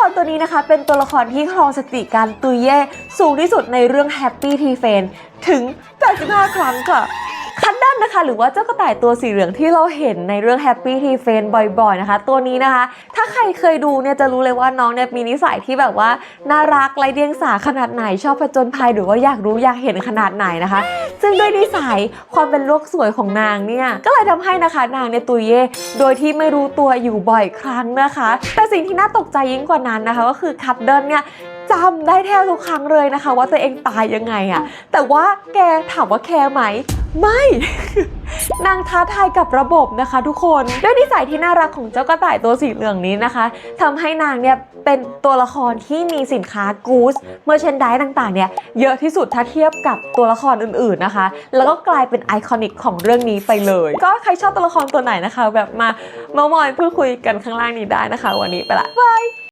ครตัวนี้นะคะ เป็นตัวละครที่ครองสติการตุยเย่สูงที่สุดในเรื่อง Happy t f a n ถึง 85 ครั้งค่ะคัดดันนะคะหรือว่าเจ้ากระต่ายตัวสีเหลืองที่เราเห็นในเรื่อง Happy t f a n บ่อยๆนะคะ ตัวนี้นะคะ ถ้าใครเคยดูเนี่ยจะรู้เลยว่าน้องเนี่ยมีนิสัยที่แบบว่าน่ารักไร้เดียงสาขนาดไหนชอบผจญภัยหรือว่าอยากรู้อยากเห็นขนาดไหนนะคะ ซึ่งด้วยนิสัยความเป็นโลกสวยของนางเนี่ย ก็เลยทำให้นะคะนางเนี่ยตุยเย่โดยที่ไม่รู้ตัวอยู่บ่อยครั้งนะคะ แต่สิ่งที่น่าตกใจยิ่งกว่านั้นนะคะ ก็คือคัตเดิลเนี่ยจำได้แทบทุกครั้งเลยนะคะ ว่าตัวเองตายยังไงอะแต่ว่าแกถามว่าแคร์ไหม ไม่ นางท้าทายกับระบบนะคะ ทุกคนด้วยนิสัยที่น่ารักของเจ้ากระต่ายตัวสีเหลืองนี้นะคะทำให้นางเนี่ยเป็นตัวละครที่มีสินค้ากูสเมอร์เชนด e ต่างๆเนี่ยเยอะที่สุดถ้าเทียบกับตัวละครอื่นๆนะคะ แล้วก็กลายเป็นไอคอนิกของเรื่องนี้ไปเลย ก็ใครชอบตัวละครตัวไหนนะคะ แบบมาเมามอยพูดคุยกันข้างล่างนี้ได้นะคะ วันนี้ไปละบาย